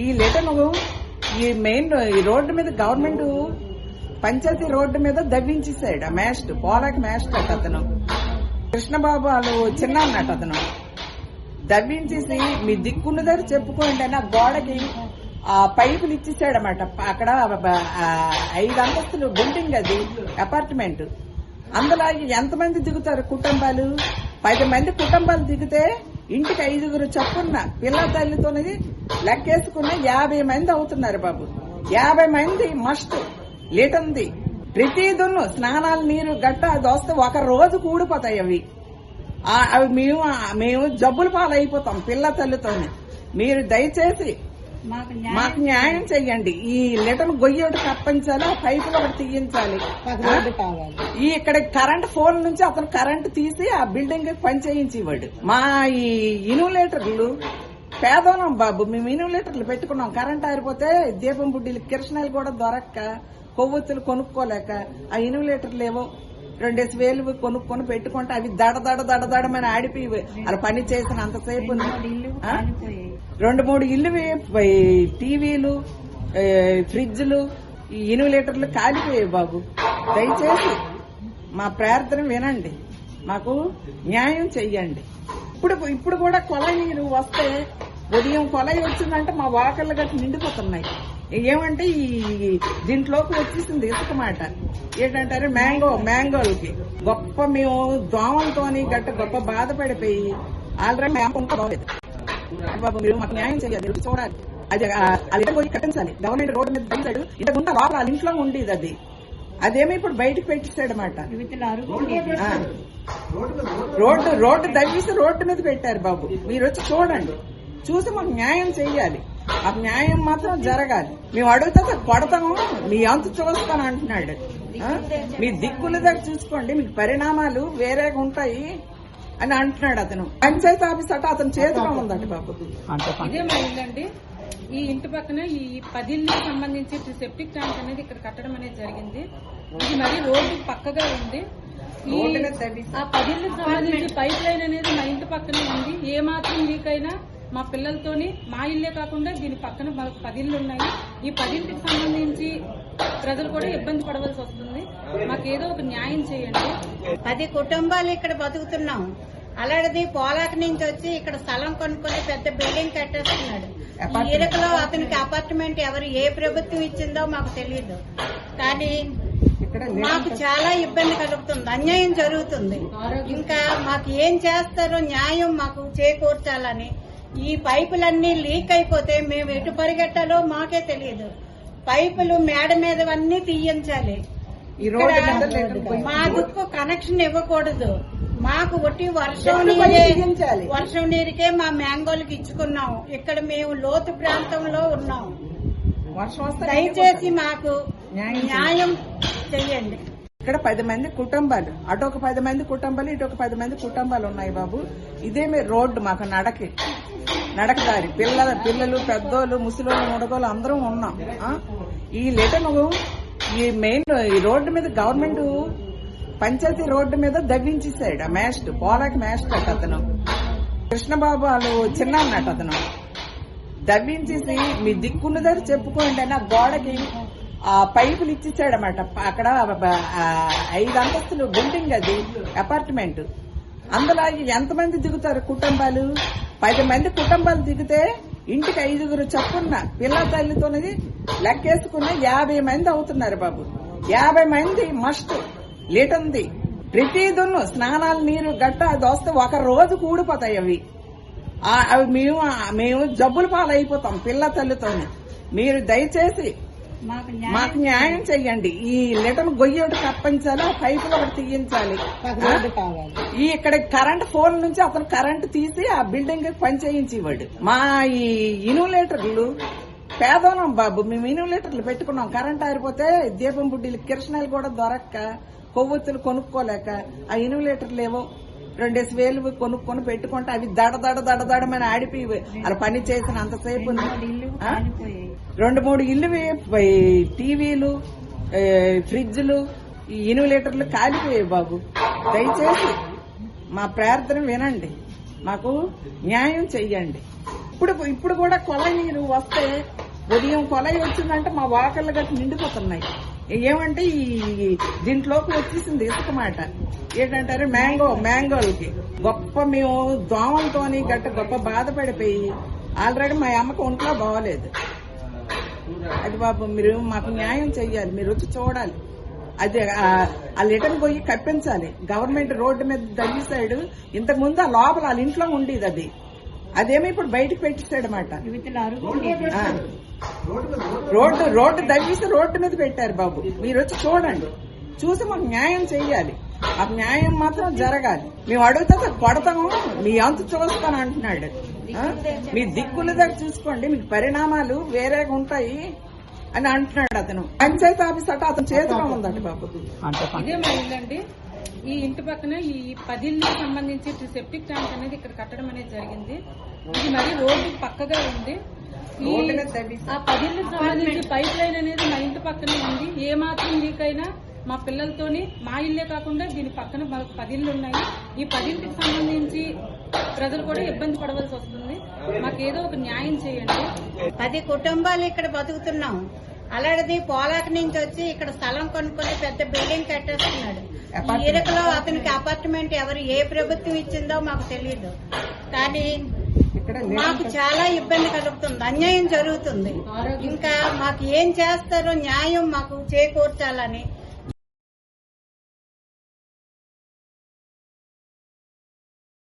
ఈ లెటర్ను ఈ మెయిన్ ఈ రోడ్డు మీద గవర్నమెంట్ పంచాయతీ రోడ్డు మీద దవ్వించేసాడు ఆ మేస్ట్ పోలాకి మేస్ట్ అట అతను. కృష్ణబాబు వాళ్ళు చిన్న అన్నట్టు అతను. దవ్వించేసి మీ దిక్కున్నదని చెప్పుకోండి అని ఆ గోడకి ఆ పైపులు ఇచ్చేసాడనమాట అక్కడ ఐదు అంతస్తులు బిల్డింగ్ అది అపార్ట్మెంట్ అందులో ఎంతమంది దిగుతారు కుటుంబాలు? పది మంది కుటుంబాలు దిగితే ఇంటికి ఐదుగురు చప్పున్న పిల్ల తల్లితోనేది లెక్కేసుకున్న యాభై మంది అవుతున్నారు బాబు. యాభై మంది మస్ట్ లీటంది. ప్రతిదున్ను స్నానాలు నీరు గట్ట అది వస్తే ఒక రోజు కూడిపోతాయి అవి. అవి మేము మేము జబ్బుల పాలైపోతాం పిల్ల తల్లితోని. మీరు దయచేసి మాకు న్యాయం చెయ్యండి. ఈ లిటర్ గొయ్యి ఒకటి కప్పించాలి ఆ పైపులు ఒకటి తీయించాలి. ఈ ఇక్కడ కరెంట్ ఫోన్ నుంచి అతను కరెంట్ తీసి ఆ బిల్డింగ్కి పని చేయించేవాడు. మా ఈ ఇన్వులేటర్లు పేదోళం బాబు మేము ఇన్వులేటర్లు పెట్టుకున్నాం. కరెంట్ ఆరిపోతే దీపం బుడ్డీలు కిరసనాలు కూడా దొరక్క కొవ్వొత్తులు కొనుక్కోలేక ఆ ఇన్వులేటర్లు ఏవో రెండేసి వేలు కొనుక్కొని పెట్టుకుంటే అవి దడ దడ దడ దడమని ఆడిపోయి అలా పని చేసిన అంతసేపు రెండు మూడు ఇల్లు టీవీలు ఫ్రిడ్జ్లు ఈ ఇన్వులేటర్లు కాలిపోయాయి బాబు. దయచేసి మా ప్రార్థన వినండి. మాకు న్యాయం చెయ్యండి. ఇప్పుడు ఇప్పుడు కూడా కొలై నీరు వస్తే ఉదయం కొలయి వచ్చిందంటే మా వాకర్లు గట్టి నిండిపోతున్నాయి. ఏమంటే ఈ దీంట్లోకి వచ్చేసింది ఇసుక మాట. ఏంటంటారు? మ్యాంగో మ్యాంగోలకి. గొప్ప మేము దోమలతోని గట్ట గొప్ప బాధపడిపోయి ఆల్రెడీ మ్యాంగో బాబు మీరు మాకు న్యాయం చేయాలి. మీరు చూడాలి. అది అది ఎక్కడ పోయి కట్టించాలి గవర్నమెంట్ రోడ్డు మీద పెట్టాడు ఇంతకుంటా లోపల వాళ్ళ ఇంట్లో ఉండేది అది. అదేమో ఇప్పుడు బయటకు పెట్టిస్తాడు అనమాట రోడ్డు రోడ్డు తగ్గిస్తే రోడ్డు మీద పెట్టారు బాబు. మీరు వచ్చి చూడండి. చూసి మాకు న్యాయం చెయ్యాలి ఆ న్యాయం మాత్రం జరగాలి. మేము అడుగుతా కొడతాము మీ అంతు చూస్తాను అంటున్నాడు. మీ దిక్కుల దగ్గర చూసుకోండి. మీకు పరిణామాలు వేరేగా ఉంటాయి. అని అంటున్నాడు అతను. పంచాయతీ ఆఫీస్ అట అతని చేతిలో ఉందట బాబు. ఇదే మా ఈ ఇంటి పక్కన ఈ పదిళ్ళకి సంబంధించి సెప్టిక్ ట్యాంక్ అనేది ఇక్కడ కట్టడం అనేది జరిగింది. ఇది మరి రోడ్డు పక్కగా ఉంది. ఈ ఆ పదిళ్ళకి సంబంధించి పైప్ లైన్ అనేది మా ఇంటి పక్కనే ఉంది. ఏ మాత్రం లీక్ అయినా మా పిల్లలతోని మా ఇల్లే కాకుండా దీని పక్కన మాకు పదిళ్ళు ఉన్నాయి. ఈ పదింటికి సంబంధించి ప్రజలు కూడా ఇబ్బంది పడవలసి వస్తుంది. మాకు ఏదో ఒక న్యాయం చేయండి. పది కుటుంబాలు ఇక్కడ బతుకుతున్నాం. అలాంటిది పోలాకి నుంచి వచ్చి ఇక్కడ స్థలం కొనుక్కొని పెద్ద బిల్డింగ్ కట్టేస్తున్నాడు. ఇరుకలో అతనికి అపార్ట్మెంట్ ఎవరు ఏ ప్రభుత్వం ఇచ్చిందో మాకు తెలియదు కానీ మాకు చాలా ఇబ్బంది కలుగుతుంది అన్యాయం జరుగుతుంది. ఇంకా మాకు ఏం చేస్తారో న్యాయం మాకు చేకూర్చాలని ఈ పైపులన్నీ లీక్ అయిపోతే మేము ఎటు పరిగెట్టాలో మాకే తెలియదు పైపులు మేడ మీదవన్నీ తీయించాలి. మా దుక్కు కనెక్షన్ ఇవ్వకూడదు. మాకు ఒట్టి వర్షం నీరే? వర్షం నీరుకే మా మ్యాంగోలకి ఇచ్చుకున్నాం. ఇక్కడ మేము లోతు ప్రాంతంలో ఉన్నాం. దయచేసి మాకు న్యాయం చెయ్యండి ఇక్కడ పది మంది కుటుంబాలు అటు ఒక పది మంది కుటుంబాలు ఇటు ఒక పది మంది కుటుంబాలు ఉన్నాయి బాబు. ఇదేమే రోడ్డు మాకు నడకి. నడకదారి. పిల్లల పిల్లలు పెద్దోళ్ళు ముసలోళ్ళు ముడగోళ్ళు అందరం ఉన్నాం? ఈ లెటర్ను ఈ మెయిన్ ఈ రోడ్డు మీద గవర్నమెంట్ పంచాయతీ రోడ్డు మీద దవ్వించేసాడు ఆ మేస్ట్ పోలాకి మేస్ట్ అట అతను. కృష్ణబాబు వాళ్ళు చిన్న అన్నట్టు అతను. దవ్వించేసి మీ దిక్కున్నదని చెప్పుకోండి అని ఆ గోడకి ఆ పైపులు ఇచ్చేసాడు అక్కడ ఐదు అంతస్తులు బిల్డింగ్ అది అపార్ట్మెంట్. అందులో ఎంతమంది దిగుతారు కుటుంబాలు? పది మంది కుటుంబాలు దిగితే ఇంటికి ఐదుగురు చప్పున్న పిల్ల తల్లితోనేది లెక్కేసుకున్న యాభై మంది అవుతున్నారు బాబు. యాభై మంది మస్ట్. లీటంది. ప్రతిదున్ను స్నానాలు నీరు గట్ట అది వస్తే ఒక రోజు కూడిపోతాయి అవి. అవి మేము మేము జబ్బుల పాలైపోతాం పిల్ల తల్లితోని. మీరు దయచేసి మాకు న్యాయం చెయ్యండి. ఈ లిటర్ గొయ్యి ఒకటి కప్పించాలి ఆ పైపులు ఒకటి తీయించాలి. ఈ ఇక్కడ కరెంట్ ఫోన్ నుంచి అతను కరెంట్ తీసి ఆ బిల్డింగ్ పని చేయించేవాడు మా ఈ ఇన్వులేటర్లు పేదోళం బాబు. మేము ఇన్వులేటర్లు పెట్టుకున్నాం. కరెంట్ ఆరిపోతే దీపం బుడ్డీలు కిరసనాలు కూడా దొరక్క కొవ్వొత్తులు కొనుక్కోలేక ఆ ఇన్వులేటర్లు ఏవో రెండేసి వేలు కొనుక్కొని పెట్టుకుంటే అవి దడ దడ దడ దడమని ఆడిపోయి అలా పని చేసిన అంతసేపు రెండు మూడు ఇల్లు టీవీలు ఫ్రిడ్జ్లు ఈ ఇన్వులేటర్లు కాలిపోయాయి బాబు. దయచేసి మా ప్రార్థన వినండి. మాకు న్యాయం చెయ్యండి. ఇప్పుడు ఇప్పుడు కూడా కొలాయి నీరు వస్తే ఉదయం కొలాయి వచ్చిందంటే మా వాకళ్ళు గట్టి నిండిపోతున్నాయి. ఏమంటే ఈ దీంట్లోకి వచ్చేసింది ఇసుక మాట. ఏంటంటారు? మ్యాంగో మ్యాంగోలకి. గొప్ప మేము దోమలతోని గట్ట గొప్ప బాధపడిపోయి ఆల్రెడీ మా అమ్మకి ఒంట్లో బాగోలేదు. అది బాబు మీరు మాకు న్యాయం చెయ్యాలి. మీరు వచ్చి చూడాలి. అది ఆ- లిటర్ పోయి కప్పించాలి. గవర్నమెంట్ రోడ్డు మీద దల్లి సైడ్ ఇంతకు ముందు ఆ లోపల వాళ్ళ ఇంట్లో ఉండేది అది. అదేమో ఇప్పుడు బయటకు పెట్టేశాడు అనమాట రోడ్డు రోడ్డు దవ్విస్తే రోడ్డు మీద పెట్టారు బాబు. మీరు వచ్చి చూడండి. చూసి మాకు న్యాయం చెయ్యాలి. ఆ న్యాయం మాత్రం జరగాలి. మేము అడుగుతా కొడతాము మీ అంత చూస్తాను అంటున్నాడు? మీ దిక్కుల దగ్గర చూసుకోండి మీకు పరిణామాలు వేరేగా ఉంటాయి అని అంటున్నాడు అతను. పంచాయతీ ఆఫీస్ అట అతను చేతిలో ఉందట బాబు. ఇదే మా ఈ ఇంటి పక్కన ఈ పదిళ్ళకి సంబంధించి సెప్టిక్ ట్యాంక్ అనేది ఇక్కడ కట్టడం అనేది జరిగింది. ఇది మరి రోడ్డు పక్కగా ఉంది. ఆ పదిళ్ళకి సంబంధించి పైప్ లైన్ అనేది మా ఇంటి పక్కనే ఉంది. ఏ మాత్రం లీక్ అయినా మా పిల్లలతోని మా ఇల్లే కాకుండా దీని పక్కన పదిళ్ళు ఉన్నాయి. ఈ పదింటికి సంబంధించి ప్రజలు కూడా ఇబ్బంది పడవలసి వస్తుంది. మాకేదో ఒక న్యాయం చేయండి. పది కుటుంబాలు ఇక్కడ బతుకుతున్నాం. అలాంటిది పోలాక నుంచి వచ్చి ఇక్కడ స్థలం కొనుక్కొని పెద్ద బిల్డింగ్ కట్టేస్తున్నాడు. ఈ ఇరుకులో అతనికి అపార్ట్మెంట్ ఎవరు ఏ ప్రభుత్వం ఇచ్చిందో మాకు తెలియదు కానీ మాకు చాలా ఇబ్బంది కలుగుతుంది. అన్యాయం జరుగుతుంది. ఇంకా మాకు ఏం చేస్తారో న్యాయం మాకు చేకూర్చాలని